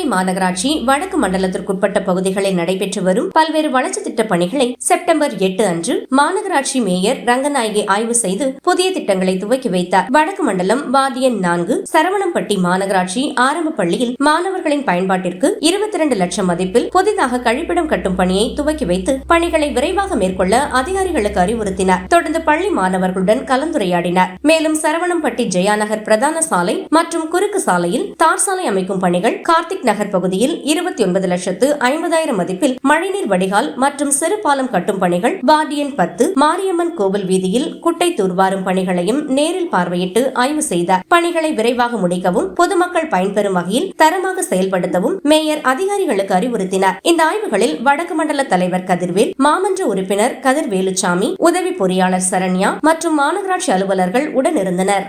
கோவை மாநகராட்சி வடக்கு மண்டலத்திற்குட்பட்ட பகுதிகளில் நடைபெற்று வரும் பல்வேறு வளர்ச்சி திட்ட பணிகளை செப்டம்பர் எட்டு அன்று மாநகராட்சி மேயர் ரங்கநாயகி ஆய்வு செய்து புதிய திட்டங்களை துவக்கி வைத்தார். வடக்கு மண்டலம் வாதியன் நான்கு சரவணம்பட்டி மாநகராட்சி ஆரம்ப பள்ளியில் மாணவர்களின் பயன்பாட்டிற்கு இருபத்தி இரண்டு லட்சம் மதிப்பில் புதிதாக கழிப்பிடம் கட்டும் பணியை துவக்கி வைத்து பணிகளை விரைவாக மேற்கொள்ள அதிகாரிகளுக்கு அறிவுறுத்தினார். தொடர்ந்து பள்ளி மாணவர்களுடன் கலந்துரையாடினார். மேலும் சரவணம்பட்டி ஜெயாநகர் பிரதான சாலை மற்றும் குறுக்கு சாலையில் தார் சாலை அமைக்கும் பணிகள் கார்த்திக் நகர் பகுதியில் இருபத்தி ஒன்பது லட்சத்து ஐம்பதாயிரம் மதிப்பில் மழைநீர் வடிகால் மற்றும் சிறு பாலம் கட்டும் பணிகள் வார்டியன் பத்து மாரியம்மன் கோவில் வீதியில் குட்டை தூர்வாரும் பணிகளையும் நேரில் பார்வையிட்டு ஆய்வு செய்தார் பணிகளை விரைவாக முடிக்கவும் பொதுமக்கள் பயன்பெறும் வகையில் தரமாக செயல்படுத்தவும் மேயர் அதிகாரிகளுக்கு அறிவுறுத்தினார். இந்த ஆய்வுகளில் வடக்கு மண்டல தலைவர் கதிர்வேல் மாமன்ற உறுப்பினர் கதிர் வேலுச்சாமி உதவி பொறியாளர் சரண்யா மற்றும் மாநகராட்சி அலுவலர்கள் உடனிருந்தனர்.